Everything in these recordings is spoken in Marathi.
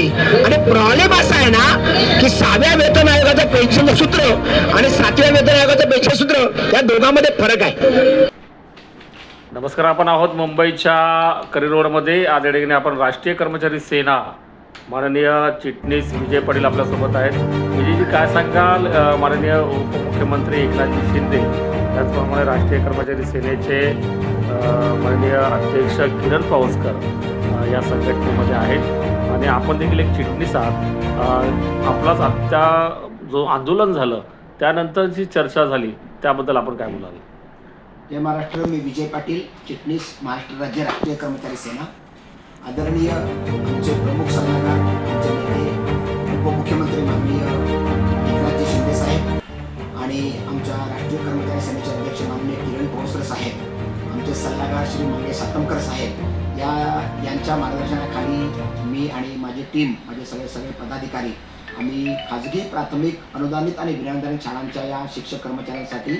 करायची आणि प्रॉब्लेम असा आहे ना की सहाव्या वेतन आयोगाचं पेन्शन सूत्र आणि सातव्या वेतन आयोगाचं पेन्शन सूत्र या दोघांमध्ये फरक आहे. नमस्कार आपण आहोत मुंबईच्या करी रोडमध्ये. आज या आपण राष्ट्रीय कर्मचारी सेना माननीय चिटणीस विजय पाटील आपल्यासोबत आहेत. विजयजी काय सांगाल माननीय उपमुख्यमंत्री एकनाथजी शिंदे? त्याचप्रमाणे राष्ट्रीय कर्मचारी सेनेचे माननीय अध्यक्ष किरण पावसकर या संघटनेमध्ये आहेत. आणि आपण देखील एक चिटणीस आहात. आपलाच आजच्या जो आंदोलन झालं त्यानंतर जी चर्चा झाली त्याबद्दल आपण काय बोलाल? जय महाराष्ट्र मी विजय पाटील चिटणीस महाराष्ट्र राज्य राष्ट्रीय कर्मचारी सेना. आदरणीय आमचे प्रमुख सल्लागार आमचे नेते उपमुख्यमंत्री माननीय एकनाथजी शिंदे साहेब आणि आमच्या राष्ट्रीय कर्मचारी सेनेचे अध्यक्ष माननीय किरण पोहसर साहेब आमचे सल्लागार श्री मंगेश सातमकर साहेब या यांच्या मार्गदर्शनाखाली मी आणि माझी टीम माझे सगळे सगळे पदाधिकारी आम्ही खाजगी प्राथमिक अनुदानित आणि विनाअनुदानित शाळांच्या या शिक्षक कर्मचाऱ्यांसाठी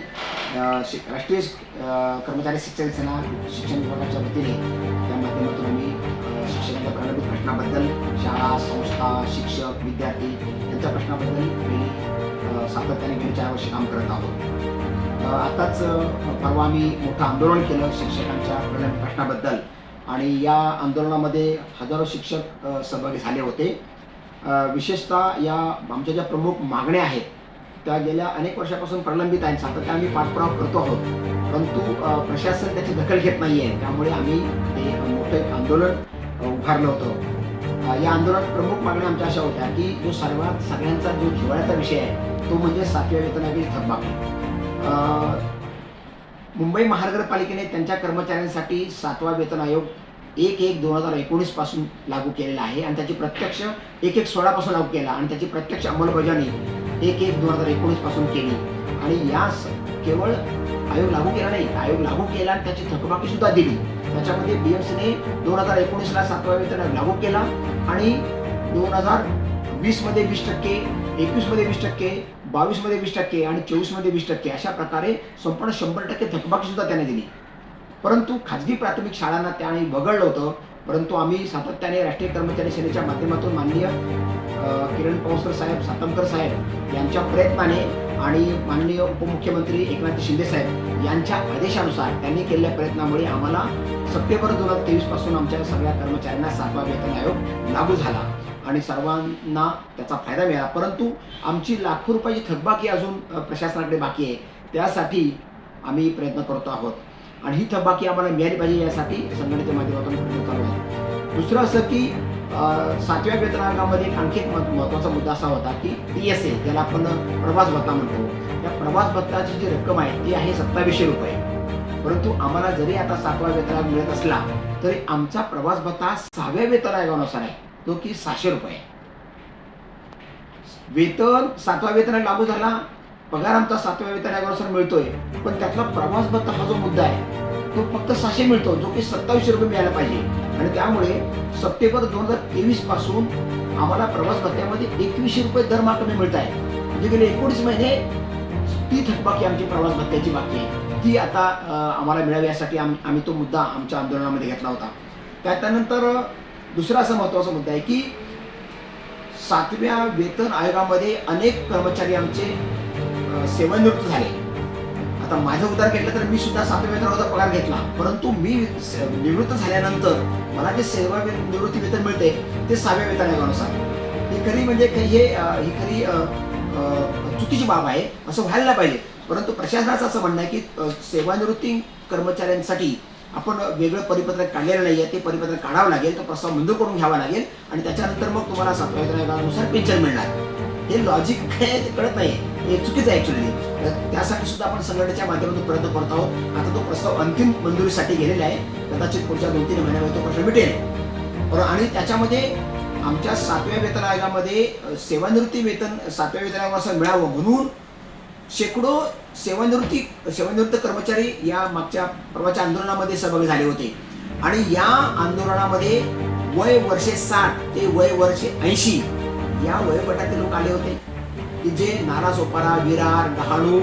शि- राष्ट्रीय कर्मचारी शिक्षण सेना शिक्षण विभागाच्या वतीने त्या माध्यमातून आम्ही शिक्षकांच्या प्रलंबित प्रश्नाबद्दल शाळा संस्था शिक्षक विद्यार्थी यांच्या प्रश्नाबद्दल मी सातत्याने विचार वर्षी काम करत आहोत. आताच परवा आम्ही मोठं आंदोलन केलं शिक्षकांच्या प्रलंबित प्रश्नाबद्दल. आणि या आंदोलनामध्ये हजारो शिक्षक सहभागी झाले होते. विशेषतः या आमच्या ज्या प्रमुख मागण्या आहेत त्या गेल्या अनेक वर्षापासून प्रलंबित आहेत. सातत्याने आम्ही पाठपुरावा करतो आहोत. परंतु प्रशासन त्याची दखल घेत नाही आहे त्यामुळे आम्ही ते मोठं आंदोलन उभारलं होतं. या आंदोलनात प्रमुख मागण्या आमच्या अशा होत्या की जो सर्वात सगळ्यांचा जो जिवाळ्याचा विषय आहे तो म्हणजे सातव्या वेतनातील थकबाकी. मुंबई महानगरपालिकेने त्यांच्या कर्मचाऱ्यांसाठी सातवा वेतन आयोग एक एक दोन हजार एकोणीसपासून लागू केलेला आहे आणि त्याची प्रत्यक्ष एक एक सोळापासून लागू केला आणि त्याची प्रत्यक्ष अंमलबजावणी एक एक दोन हजार एकोणीसपासून केली. आणि यास केवळ आयोग लागू केला नाही आयोग लागू केला आणि त्याची थकबाकी सुद्धा दिली. त्याच्यामध्ये बीएमसीने दोन हजार एकोणीसला सातवा वेतन आयोग लागू केला आणि दोन हजार वीसमध्ये वीस टक्के एकवीसमध्ये वीस टक्के बावीसमध्ये वीस टक्के आणि चोवीसमध्ये वीस टक्के अशा प्रकारे संपूर्ण शंभर टक्के थकबाकी सुद्धा त्याने दिली. परंतु खाजगी प्राथमिक शाळांना त्याने वगळलं होतं. परंतु आम्ही सातत्याने राष्ट्रीय कर्मचारी सेनेच्या माध्यमातून माननीय किरण पावसकर साहेब सातमकर साहेब यांच्या प्रयत्नाने आणि माननीय उपमुख्यमंत्री एकनाथ शिंदे साहेब यांच्या आदेशानुसार त्यांनी केलेल्या प्रयत्नामुळे आम्हाला सप्टेंबर दोन हजार तेवीसपासून आमच्या सगळ्या कर्मचाऱ्यांना सातवा वेतन आयोग लागू झाला. आणि सर्वांना त्याचा फायदा मिळाला. परंतु आमची लाखो रुपयाची थकबाकी अजून प्रशासनाकडे बाकी आहे. त्यासाठी आम्ही प्रयत्न करतो आहोत. आणि ही थकबाकी आम्हाला मिळाली पाहिजे यासाठी संघटनेच्या माध्यमातून प्रयत्न चालू आहे. दुसरं असं की सातव्या वेतन आयोगामध्ये आणखी एक महत्व- महत्त्वाचा मुद्दा असा होता की टी एस ए ज्याला आपण प्रवास भत्ता म्हणतो. त्या प्रवास भत्ताची जी रक्कम आहे ती आहे सत्तावीसशे रुपये. परंतु आम्हाला जरी आता सातवा वेतन आयोग मिळत असला तरी आमचा प्रवास भत्ता सहाव्या वेतन आयोगानुसार आहे. तो की सहाशे रुपये. वेतन सातवा वेतन लागू झाला. पगार आमचा सातव्या वेतन आयोगानुसार मिळतोय. पण त्यातला प्रवास भत्ता हा जो मुद्दा आहे तो फक्त सहाशे मिळतो जो की सत्तावीसशे रुपये मिळायला पाहिजे. आणि त्यामुळे सप्टेंबर दोन हजार तेवीसपासून आम्हाला प्रवास भत्त्यामध्ये एकवीसशे रुपये दरमहा कमी मिळत आहे. म्हणजे गेले एकोणीस महिने ती थकबाकी आमची प्रवास भत्त्याची बाकी आहे. ती आता आम्हाला मिळावी यासाठी आम्ही तो मुद्दा आमच्या आंदोलनामध्ये घेतला होता. त्यानंतर दुसरा असा महत्त्वाचा मुद्दा आहे की सातव्या वेतन आयोगामध्ये अनेक कर्मचारी आमचे सेवानिवृत्त झाले. आता माझं उदाहरण घेतलं तर मी सुद्धा सातव्या वेतनाचा पगार घेतला. परंतु मी निवृत्त झाल्यानंतर मला जे सेवा निवृत्ती वेतन मिळते ते सहाव्या वेतन आयोगानुसार. हे खरी म्हणजे काही हे ही खरी चुकीची बाब आहे असं व्हायला नाही पाहिजे. परंतु प्रशासनाचं असं म्हणणं आहे की सेवानिवृत्ती कर्मचाऱ्यांसाठी आपण वेगळं परिपत्रक काढलेलं नाही आहे ते परिपत्रक काढावं लागेल तो प्रस्ताव मंजूर करून घ्यावा लागेल आणि त्याच्यानंतर मग तुम्हाला सातव्या वेतन आयोगानुसार पेन्शन मिळणार. हे लॉजिक काय ते कळत नाही हे चुकीचं आहे ॲक्च्युली त्यासाठी सुद्धा आपण संघटनेच्या माध्यमातून प्रयत्न करत आहोत. आता तो प्रस्ताव अंतिम मंजुरीसाठी गेलेला आहे. कदाचित पुढच्या दोन तीन महिन्यामध्ये तो प्रश्न मिटेल. बरं आणि त्याच्यामध्ये आमच्या सातव्या वेतन आयोगामध्ये सेवानिवृत्ती वेतन सातव्या वेतन आयोगानुसार मिळावं म्हणून शेकडो सेवानिवृत्ती सेवानिवृत्त कर्मचारी या मागच्या परवाच्या आंदोलनामध्ये सहभागी झाले होते. आणि या आंदोलनामध्ये वय वर्षे साठ ते वय वर्षे ऐंशी या वयोगटातील लोक आले होते. की जे नारा सोपारा विरार डहाणू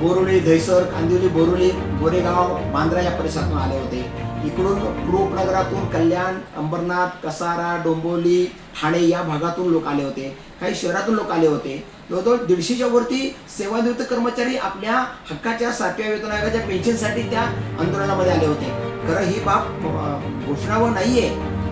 बोरुली दहिसर कांदिवली बोरुली गोरेगाव बांद्रा या परिसरातून आले होते. इकडून रूपनगरातून कल्याण अंबरनाथ कसारा डोंबोली ठाणे या भागातून लोक आले होते. काही शहरातून लोक आले होते. जवळजवळ दीडशेच्या वरती सेवानिवृत्त कर्मचारी आपल्या हक्काच्या सातव्या वेतन आयोगाच्या पेन्शनसाठी त्या आंदोलनामध्ये आले होते. खरं ही बाब घोषणावर नाहीये.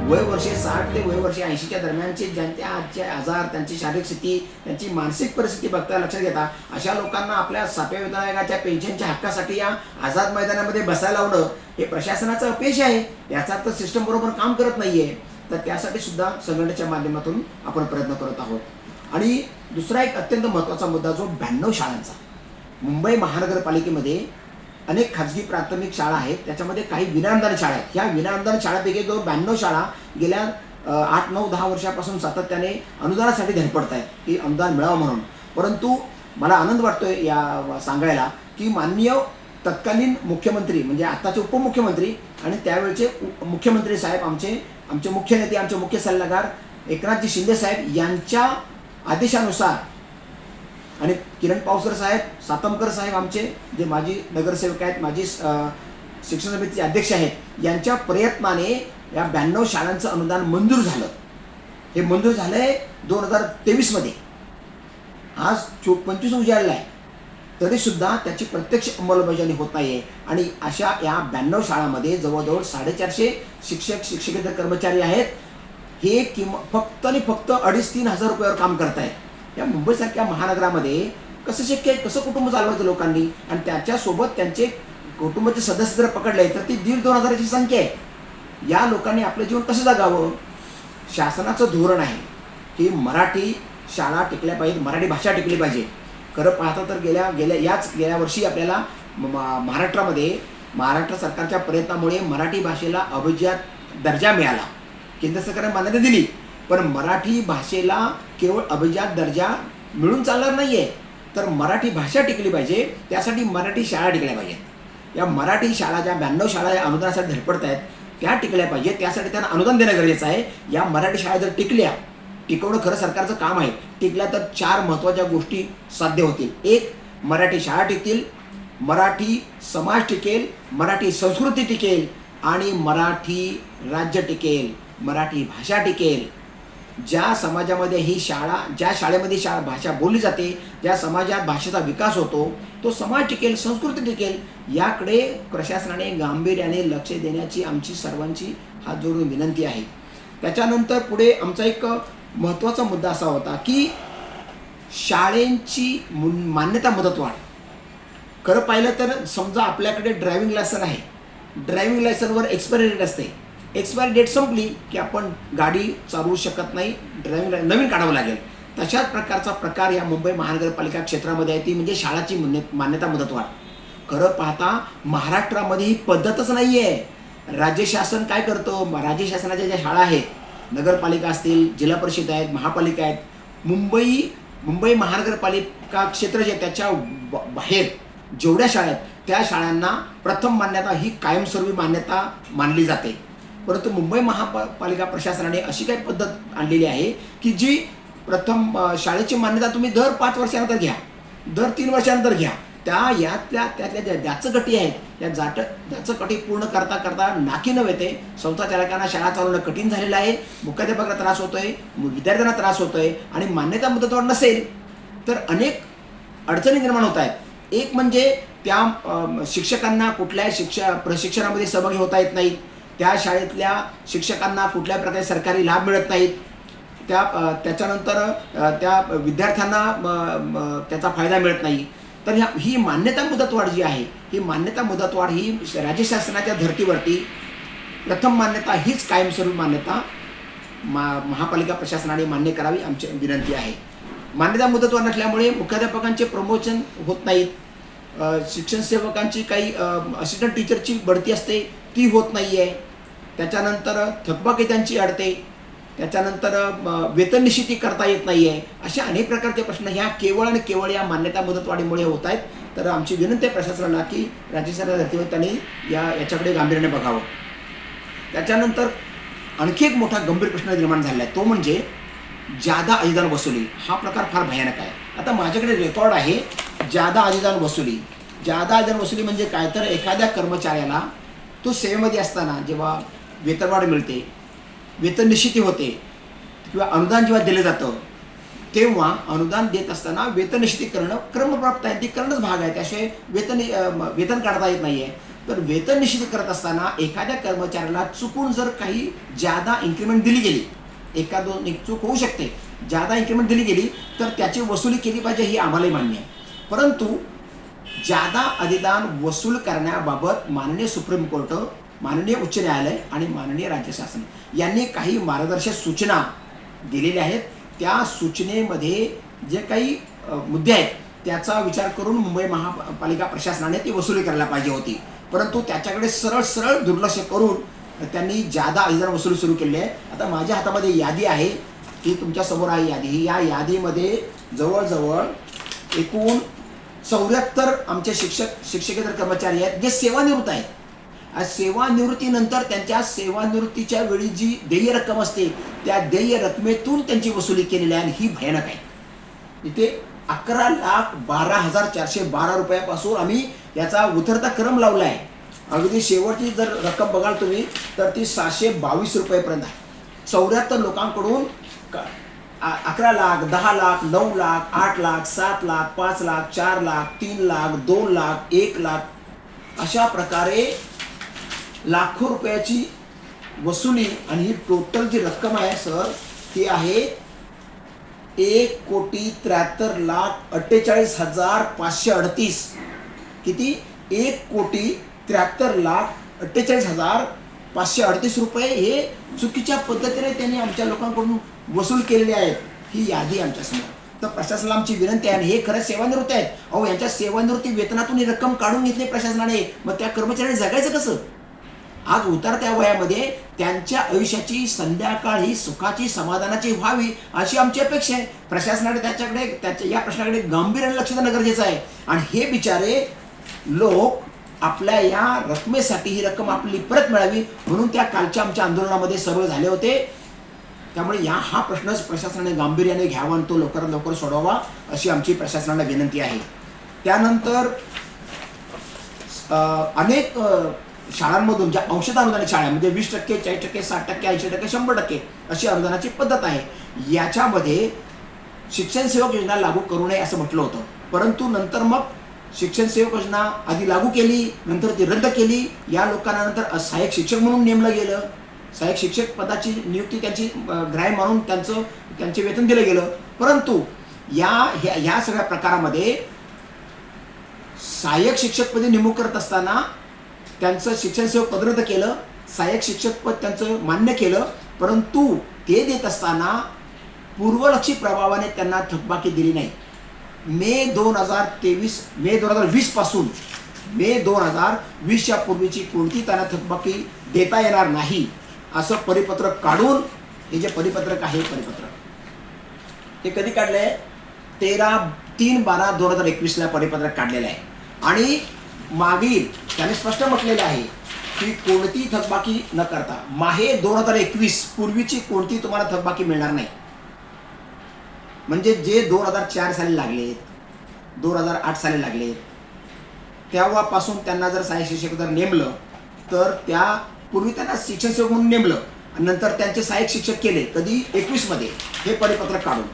वय वर्षे साठ ते वय वर्षे ऐंशीच्या दरम्यानचे ज्यांच्या आजचे आजार त्यांची शारीरिक स्थिती त्यांची मानसिक परिस्थिती बघता लक्षात घेता अशा लोकांना आपल्या सातव्या वेतन आयोगाच्या पेन्शनच्या हक्कासाठी या आझाद मैदानामध्ये बसायला लावणं हे प्रशासनाचं अपयश आहे. याचा अर्थ सिस्टम बरोबर काम करत नाहीये. तर त्यासाठी सुद्धा संघटनेच्या माध्यमातून आपण प्रयत्न करत आहोत. आणि दुसरा एक अत्यंत महत्त्वाचा मुद्दा जो ब्याण्णव शाळांचा. मुंबई महानगरपालिकेमध्ये अनेक खाजगी प्राथमिक शाळा आहेत. त्याच्यामध्ये काही विनाअनुदान शाळा आहेत. ह्या विनाअनुदान शाळांपैकी जो ब्याण्णव शाळा गेल्या आठ नऊ दहा वर्षापासून सातत्याने अनुदानासाठी धडपडत आहेत की अनुदान मिळावं म्हणून. परंतु मला आनंद वाटतोय या सांगायला की माननीय तत्कालीन मुख्यमंत्री म्हणजे आताचे उपमुख्यमंत्री आणि त्यावेळचे उप- मुख्यमंत्री साहेब आमचे आमचे मुख्य नेते आमचे मुख्य सल्लागार एकनाथजी शिंदे साहेब यांच्या आदेशानुसार. आणि किरण पावसकर साहेब सातमकर साहेब आमचे जे माजी नगरसेवक आहेत माजी शिक्षण समितीचे अध्यक्ष आहेत यांच्या प्रयत्नाने या ब्याण्णव शाळांचं अनुदान मंजूर झालं. हे मंजूर झालंय दोन हजार तेवीसमध्ये. आज चो पंचवीस उजाडला आहे. तरीसुद्धा त्याची प्रत्यक्ष अंमलबजावणी होत नाहीये. आणि अशा या ब्याण्णव शाळांमध्ये जवळजवळ साडेचारशे शिक्षक शिक्षकेतर कर्मचारी आहेत. हे किंवा फक्त आणि फक्त अडीच तीन हजार रुपयावर काम करतायत या मुंबईसारख्या महानगरामध्ये कसं शक्य आहे? कसं कुटुंब चालवायचं लोकांनी? आणि त्याच्यासोबत त्यांचे कुटुंबाचे सदस्य जर पकडले तर ती दीड दोन हजाराची संख्या आहे. या लोकांनी आपलं जीवन कसं जगावं? शासनाचं धोरण आहे की मराठी शाळा टिकल्या पाहिजेत मराठी भाषा टिकली पाहिजे. खरं पाहता तर गेल्या गेल्या याच गेल्या वर्षी आपल्याला म- महाराष्ट्रामध्ये महाराष्ट्र सरकारच्या प्रयत्नामुळे मराठी भाषेला अभिजात दर्जा मिळाला. केंद्र सरकारने मान्यता दिली. पण मराठी भाषेला केवळ अभिजात दर्जा मिळून चालणार नाही आहे तर मराठी भाषा टिकली पाहिजे त्यासाठी मराठी शाळा टिकल्या पाहिजेत. या मराठी शाळा ज्या ब्याण्णव शाळा या अनुदानासाठी धडपडत आहेत त्या टिकल्या पाहिजेत. त्यासाठी त्यांना अनुदान देणं गरजेचं आहे. या मराठी शाळा जर टिकल्या टिकवणं खरं सरकारचं काम आहे. टिकल्या तर चार महत्त्वाच्या गोष्टी साध्य होतील. एक मराठी शाळा टिकतील मराठी समाज टिकेल मराठी संस्कृती टिकेल आणि मराठी राज्य टिकेल. मराठी भाषा टिकेल. ज्या समाजामध्ये ही शाळा ज्या शाळेमध्ये शाळा भाषा बोलली जाते ज्या समाजात भाषेचा विकास होतो तो समाज टिकेल संस्कृती टिकेल याकडे प्रशासनाने गांभीर्याने लक्ष देण्याची आमची सर्वांची हात जोडून विनंती आहे. त्याच्यानंतर पुढे आमचा एक महत्त्वाचा मुद्दा असा होता की शाळेंची मान्यता मान्यता मुदतवाढ खरं पाहिलं तर समजा आपल्याकडे ड्रायव्हिंग लायसन आहे. ड्रायव्हिंग लायसनवर एक्सपायरी डेट असते. एक्सपायरी डेट संपली की आपण गाडी चालवू शकत नाही ड्रायव्हिंग नवीन काढावं लागेल. तशाच प्रकारचा प्रकार या मुंबई महानगरपालिका क्षेत्रामध्ये आहे. ती म्हणजे शाळाची मान्य मान्यता मुदतवाढ. खरं पाहता महाराष्ट्रामध्ये ही पद्धतच नाही आहे राज्य शासन काय करतं? राज्य शासनाच्या ज्या शाळा आहेत नगरपालिका असतील जिल्हा परिषद आहेत महापालिका आहेत मुंबई मुंबई महानगरपालिका क्षेत्र जे त्याच्या ब- बाहेर जेवढ्या शाळा आहेत त्या शाळांना प्रथम मान्यता ही कायमस्वरूपी मान्यता मानली जाते. परंतु मुंबई महापालिका प्रशासनाने अशी काही पद्धत आणलेली आहे की जी प्रथम शाळेची मान्यता तुम्ही दर पाच वर्षानंतर घ्या. दर तीन वर्षानंतर घ्या. त्या यातल्या त्यातल्या ज्या जाचकटी आहेत त्या जाट जाचकटी पूर्ण करता करता नाकी न येते संस्था चालकांना शाळा चालवणं कठीण झालेलं आहे मुख्याध्यापकांना त्रास होतोय विद्यार्थ्यांना त्रास होतोय आणि मान्यता मुदतवर नसेल तर अनेक अडचणी निर्माण होत आहेत. एक म्हणजे त्या शिक्षकांना कुठल्याही शिक्षा प्रशिक्षणामध्ये सहभागी होता येत नाहीत. त्या शाळेतल्या शिक्षकांना कुठल्या प्रकारे सरकारी लाभ मिळत नाहीत. त्या त्याच्यानंतर त्या विद्यार्थ्यांना म, त्याचा फायदा मिळत नाही. तर ह्या ही मान्यता मुदतवाढ जी आहे ही मान्यता मुदतवाढ ही राज्य शासनाच्या धर्तीवरती प्रथम मान्यता हीच कायमस्वरूपी मान्यता मा महापालिका प्रशासनाने मान्य करावी आमची विनंती आहे. मान्यता मुदतवाढ नसल्यामुळे मुख्याध्यापकांचे प्रमोशन होत नाहीत. शिक्षण सेवकांची काही असिस्टंट टीचरची बढती असते ती होत नाही आहे त्याच्यानंतर थकबाकी त्यांची अडते. त्याच्यानंतर वेतन निश्चिती करता येत नाही आहे अशा अनेक प्रकारचे प्रश्न ह्या केवळ आणि केवळ या मान्यता मुदतवाढीमुळे होत आहेत. तर आमची विनंती आहे प्रशासनाला की राज्य सरकार धर्तीवर त्यांनी या याच्याकडे गांभीर्याने बघावं. त्याच्यानंतर आणखी एक मोठा गंभीर प्रश्न निर्माण झालेला आहे. तो म्हणजे जादा अनुदान वसुली. हा प्रकार फार भयानक आहे. आता माझ्याकडे रेकॉर्ड आहे जादा अनुदान वसुली. जादा अनुदान वसुली म्हणजे काय? तर एखाद्या कर्मचाऱ्याला तो सेवेमध्ये असताना जेव्हा वेतनवाढ मिळते वेतन निश्चिती होते किंवा अनुदान जेव्हा दिलं जातं तेव्हा अनुदान देत असताना वेतन निश्चिती करणं क्रमप्राप्त आहे ती करणंच भाग आहे. त्याशिवाय वेतन वेतन काढता येत नाही आहे तर वेतन निश्चिती करत असताना एखाद्या कर्मचाऱ्याला चुकून जर काही जादा इन्क्रीमेंट दिली गेली एका दोन एक चूक होऊ शकते. जादा इन्क्रीमेंट दिली गेली तर त्याची वसुली केली पाहिजे ही आम्हालाही मान्य आहे. परंतु जादा अधिदान वसूल करण्याबाबत माननीय सुप्रीम कोर्ट माननीय उच्च न्यायालय आणि माननीय राज्य शासन यांनी काही मार्गदर्शक सूचना दिलेल्या आहेत. त्या सूचनेमध्ये जे काही मुद्दे आहेत त्याचा विचार करून मुंबई महापालिका प्रशासनाने ती वसुली करायला पाहिजे होती. परंतु त्याच्याकडे सरळ सरळ दुर्लक्ष करून त्यांनी जादा अधिदान वसुली सुरू केली आहे. आता माझ्या हातामध्ये यादी आहे. ती तुमच्यासमोर आहे यादी. या यादीमध्ये जवळजवळ एकूण चौऱ्याहत्तर आमचे शिक्षक शिक्षकेतर कर्मचारी आहेत जे सेवानिवृत्त आहेत. सेवानिवृत्तीनंतर त्यांच्या सेवानिवृत्तीच्या वेळी जी देय रक्कम असते त्या देय रकमेतून त्यांची वसुली केलेली आहे आणि ही भयानक आहे. इथे अकरा लाख बारा हजार चारशे बारा रुपयापासून आम्ही याचा उतरता क्रम लावला आहे अगदी शेवटची जर रक्कम बघाल तुम्ही तर ती सहाशे बावीस रुपयेपर्यंत आहे. चौऱ्याहत्तर लोकांकडून अकरा लाख दहा लाख नऊ लाख आठ लाख सात लाख पाच लाख चार लाख तीन लाख दोन लाख एक लाख अशा प्रकारे लाखो रुपयाची वसुली आणि ही टोटल जी रक्कम आहे सर ती आहे एक कोटी त्र्याहत्तर लाख अठ्ठेचाळीस हजार पाचशे अडतीस. किती? एक कोटी त्र्याहत्तर लाख अठ्ठेचाळीस हजार पाचशे अडतीस रुपये हे चुकीच्या पद्धतीने त्यांनी आमच्या लोकांकडून वसूल केलेले आहेत ही यादी आमच्यासमोर. तर प्रशासनाला आमची विनंती आहे आणि हे खरंच सेवानिवृत्त आहेत. अहो यांच्या सेवानिवृत्ती वेतनातून ही रक्कम काढून घेतली प्रशासनाने. मग त्या कर्मचाऱ्यांनी जगायचं कसं? आज उतरत्या वयामध्ये त्यांच्या आयुष्याची संध्याकाळ ही सुखाची समाधानाची व्हावी अशी आमची अपेक्षा आहे. प्रशासनाने त्याच्याकडे त्याच्या या प्रश्नाकडे गांभीर्याने लक्ष देणं गरजेचं आहे. आणि हे बिचारे लोक आपल्या या रकमेसाठी ही रक्कम आपली परत मिळावी म्हणून त्या कालच्या आमच्या आंदोलनामध्ये सर्व झाले होते. त्यामुळे या हा प्रश्नच प्रशासनाने गांभीर्याने घ्यावा आणि तो लवकरात लवकर सोडवावा अशी आमची प्रशासनाला विनंती आहे. त्यानंतर अनेक शाळांमधून ज्या औषध अनुदानित शाळा म्हणजे वीस टक्के चाळीस टक्के साठ टक्के ऐंशी टक्के शंभर टक्के अशी अनुदानाची पद्धत आहे. याच्यामध्ये शिक्षण सेवक योजना लागू करू नये असं म्हटलं होतं. परंतु नंतर मग शिक्षण सेवक योजना आधी लागू केली नंतर ती रद्द केली. या लोकांना नंतर सहाय्यक शिक्षक म्हणून नेमलं गेलं. सहाय्यक शिक्षक पदाची नियुक्ती त्यांची अ, ग्राह्य मानून त्यांचं त्यांचे वेतन दिलं गेलं. परंतु या ह्या ह्या सगळ्या प्रकारामध्ये सहाय्यक शिक्षकपदी नेमणूक करत असताना त्यांचं शिक्षण सेवक पदरद्द केलं सहाय्यक शिक्षक पद त्यांचं मान्य केलं परंतु ते देत असताना पूर्वलक्षी प्रभावाने त्यांना थकबाकी दिली नाही. मे दोन हजार तेवीस मे दोन हजार वीसपासून मे दोन हजार वीसच्या पूर्वीची कोणती त्यांना थकबाकी देता येणार नाही असं परिपत्रक काढून हे जे परिपत्रक आहे परिपत्रक. ते कधी काढले तेरा तीन बारा दोन हजार एकवीसला परिपत्रक काढलेलं आहे. आणि मागील त्याने स्पष्ट म्हटलेलं आहे की कोणती थकबाकी न करता माहे दोन हजार एकवीस पूर्वीची कोणती तुम्हाला थकबाकी मिळणार नाही. म्हणजे जे दोन हजार चार साली लागलेत दोन हजार आठ साली लागलेत तेव्हापासून त्यांना जर सहाय्यक शिक्षक जर नेमलं तर त्या पूर्वी त्यांना शिक्षण सेवक म्हणून नेमलं आणि नंतर त्यांचे सहाय्यक शिक्षक केले कधी एकवीसमध्ये हे परिपत्रक काढून.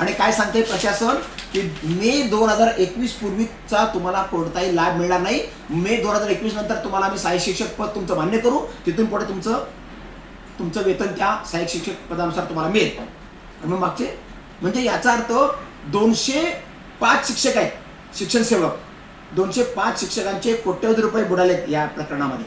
आणि काय सांगते प्रशासन? की मे दोन हजार एकवीस पूर्वीचा तुम्हाला कोणताही लाभ मिळणार नाही. मे दोन हजार एकवीस नंतर तुम्हाला आम्ही सहाय्यक शिक्षक पद तुमचं मान्य करू. तिथून पुढे तुमचं तुमचं वेतन त्या सहाय्यक शिक्षक पदानुसार तुम्हाला मिळेल. आणि मग मागचे म्हणजे याचा अर्थ दोनशे पाच शिक्षक आहेत शिक्षण सेवक. दोनशे पाच शिक्षकांचे कोट्यवधी रुपये बुडालेत या प्रकरणामध्ये.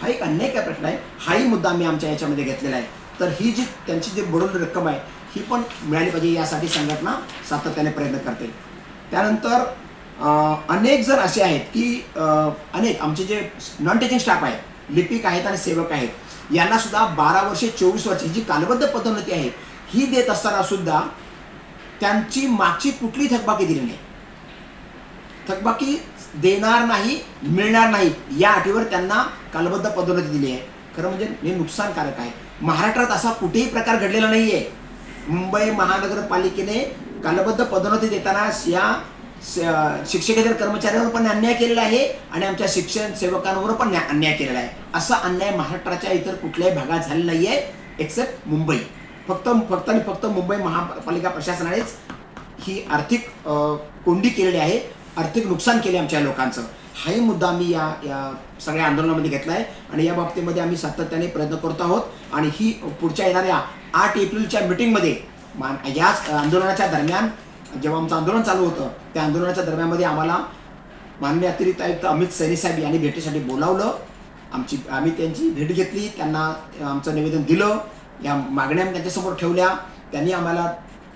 हा एक अन्याय काय प्रश्न आहे. हाही मुद्दा आम्ही आमच्या याच्यामध्ये घेतलेला आहे. तर ही जी त्यांची जी बुडवलेली रक्कम आहे ही पण मिळाली पाहिजे यासाठी संघटना सातत्याने प्रयत्न करते. त्यानंतर अनेक जण असे आहेत की अनेक आमचे जे नॉन टीचिंग स्टाफ आहेत लिपिक आहेत आणि सेवक आहेत यांना सुद्धा बारा वर्षे चोवीस वर्षे जी कालबद्ध पदोन्नती आहे ही देत असताना सुद्धा त्यांची मागची कुठली थकबाकी दिली नाही. थकबाकी देणार नाही मिळणार नाही या अटीवर त्यांना कालबद्ध पदोन्नती दिली आहे. खरं म्हणजे हे नुकसानकारक आहे. महाराष्ट्रात असा कुठेही प्रकार घडलेला नाही आहे मुंबई महानगरपालिकेने कालबद्ध पदोन्नती देताना या शिक्षकेतर कर्मचाऱ्यांवर पण अन्याय केलेला आहे आणि आमच्या शिक्षण सेवकांवर पण न्या- अन्याय केलेला आहे. असा अन्याय महाराष्ट्राच्या इतर कुठल्याही भागात झालेला नाही आहे एक्सेप्ट मुंबई. फक्त फक्त आणि फक्त मुंबई महापालिका प्रशासनानेच ही आर्थिक कोंडी केलेली आहे. आर्थिक नुकसान केले आमच्या लोकांचं. हाही मुद्दा आम्ही या या सगळ्या आंदोलनामध्ये घेतला आहे आणि या बाबतीमध्ये आम्ही सातत्याने प्रयत्न करत आहोत आणि ही पुढच्या येणाऱ्या आठ एप्रिलच्या मिटिंगमध्ये मान याच आंदोलनाच्या दरम्यान जेव्हा आमचं आंदोलन चालू होतं त्या आंदोलनाच्या दरम्यानमध्ये आम्हाला माननीय अतिरिक्त आयुक्त अमित सैनी साहेब यांनी भेटीसाठी बोलावलं. आमची आम्ही त्यांची भेट घेतली त्यांना आमचं निवेदन दिलं या मागण्या त्यांच्यासमोर ठेवल्या. त्यांनी आम्हाला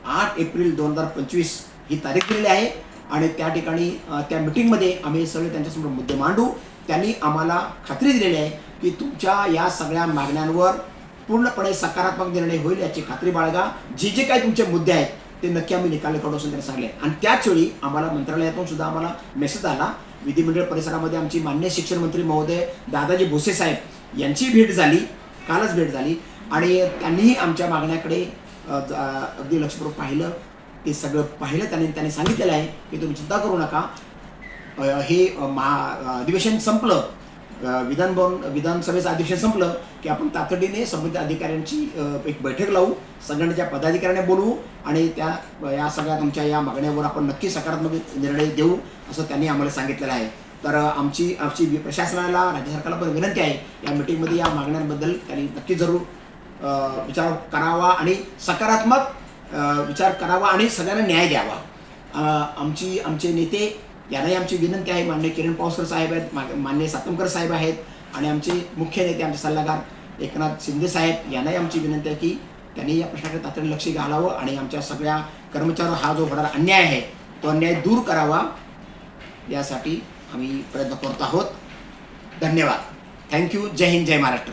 आठ एप्रिल दोन हजार पंचवीस ही तारीख दिलेली आहे. आणि त्या ठिकाणी त्या मिटिंगमध्ये आम्ही सगळे त्यांच्यासमोर मुद्दे मांडू. त्यांनी आम्हाला खात्री दिलेली आहे की तुमच्या या सगळ्या मागण्यांवर पूर्णपणे सकारात्मक निर्णय होईल याची खात्री बाळगा. जे जे काही तुमचे मुद्दे आहेत ते नक्की आम्ही निकाली काढू असं त्यांनी सांगले आणि त्याच वेळी आम्हाला मंत्रालयातून सुद्धा आम्हाला मेसेज आला. विधिमंडळ परिसरामध्ये आमची मान्य शिक्षण मंत्री महोदय दादाजी भुसे साहेब यांची भेट झाली. कालच भेट झाली. आणि त्यांनीही आमच्या मागण्याकडे अगदी लक्षपूर्वक पाहिलं. ते सगळं पाहिलं त्याने त्याने सांगितलेलं आहे की तुम्ही चिंता करू नका. हे महा अधिवेशन संपलं. विधानभवन विधान भवन विधानसभेचं अधिवेशन संपलं की आपण तातडीने संबंधित अधिकाऱ्यांची एक बैठक लावू सगळ्यांच्या पदाधिकाऱ्यांना बोलवू आणि त्या या सगळ्या तुमच्या या मागण्यावर आपण नक्की सकारात्मक निर्णय देऊ असं त्यांनी आम्हाला सांगितलेलं आहे. तर आमची आमची प्रशासनाला राज्य सरकारला पण विनंती आहे या मिटिंगमध्ये या मागण्यांबद्दल त्यांनी नक्की जरूर विचार करावा आणि सकारात्मक विचार करावा आणि सगळ्यांना न्याय द्यावा. आमची आमचे नेते यांनाही आमची विनंती आहे मान्य किरण पावसकर साहेब आहेत मा- मान्य सातमकर साहेब आहेत आणि आमचे मुख्य नेते आमचे सल्लागार एकनाथ शिंदे साहेब यांनाही आमची विनंती आहे की त्यांनी या प्रश्नाकडे तातडीने लक्ष घालावं आणि आमच्या सगळ्या कर्मचाऱ्यावर हा जो होणारा अन्याय आहे तो अन्याय दूर करावा. यासाठी आम्ही प्रयत्न करत आहोत. धन्यवाद. थँक्यू जय हिंद जय महाराष्ट्र.